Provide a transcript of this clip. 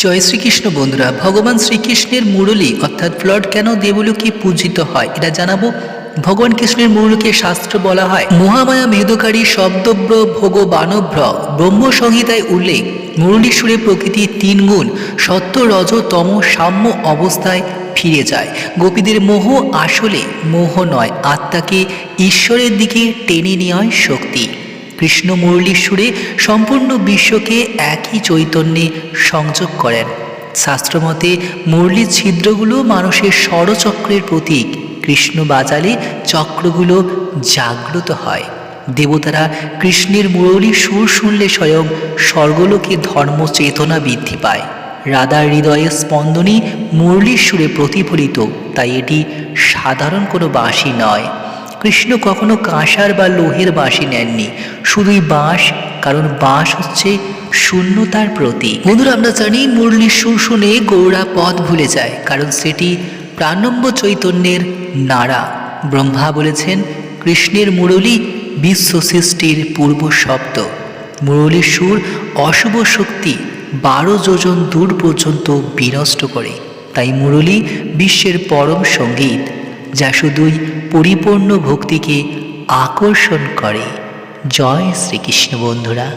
জয় শ্রীকৃষ্ণ বন্ধুরা, ভগবান শ্রীকৃষ্ণের মুরলী, অর্থাৎ ফ্লড কেন দেবলোকে পূজিত হয়? এটা জানাব। ভগবান কৃষ্ণের মুরলীকে শাস্ত্র বলা হয়, মহামায়া মেধকারী শব্দব্র ভগবানভ্র ব্রহ্ম সংহিতায় উল্লেখ, মুরলী সুরে প্রকৃতির তিন গুণ সত্য রজ তম সাম্য অবস্থায় ফিরে যায়। গোপীদের মোহ আসলে, মোহ নয়, আত্মাকে ঈশ্বরের দিকে টেনে নেওয়ার শক্তি। কৃষ্ণ মুরলীর সুরে সম্পূর্ণ বিশ্বকে একই চৈতন্যে সংযোগ করেন। শাস্ত্রমতে মুরলীর ছিদ্রগুলো মানুষের ষড়চক্রের প্রতীক। কৃষ্ণ বাজালে চক্রগুলো জাগ্রত হয়। দেবতারা কৃষ্ণের মুরলীর সুর শুনলে স্বয়ং স্বর্গলোকে ধর্ম চেতনা বৃদ্ধি পায়। রাধার হৃদয়ে স্পন্দনই মুরলীর সুরে প্রতিফলিত, তাই এটি সাধারণ কোনো বাঁশি নয়। কৃষ্ণ কখনো কাঁসার বা লোহের বাঁশি নেননি। শুধুই বাঁশ, কারণ বাঁশ হচ্ছে শূন্যতার প্রতীক। বন্ধুরা, আমরা জানি মুরলীর সুর শুনে গৌরা পথ ভুলে যায়, কারণ সেটি প্রাণম্ব চৈতন্যের নাড়া। ব্রহ্মা বলেছেন, কৃষ্ণের মুরলী বিশ্ব সৃষ্টির পূর্ব শব্দ মুরলীর সুর অশুভ শক্তি বারো যোজন দূর পর্যন্ত বিনষ্ট করে। তাই মুরলী বিশ্বের পরম সংগীত। যা শুধুই পরিপূর্ণ ভক্তিকে আকর্ষণ করে। জয় শ্রীকৃষ্ণ বন্ধুরা।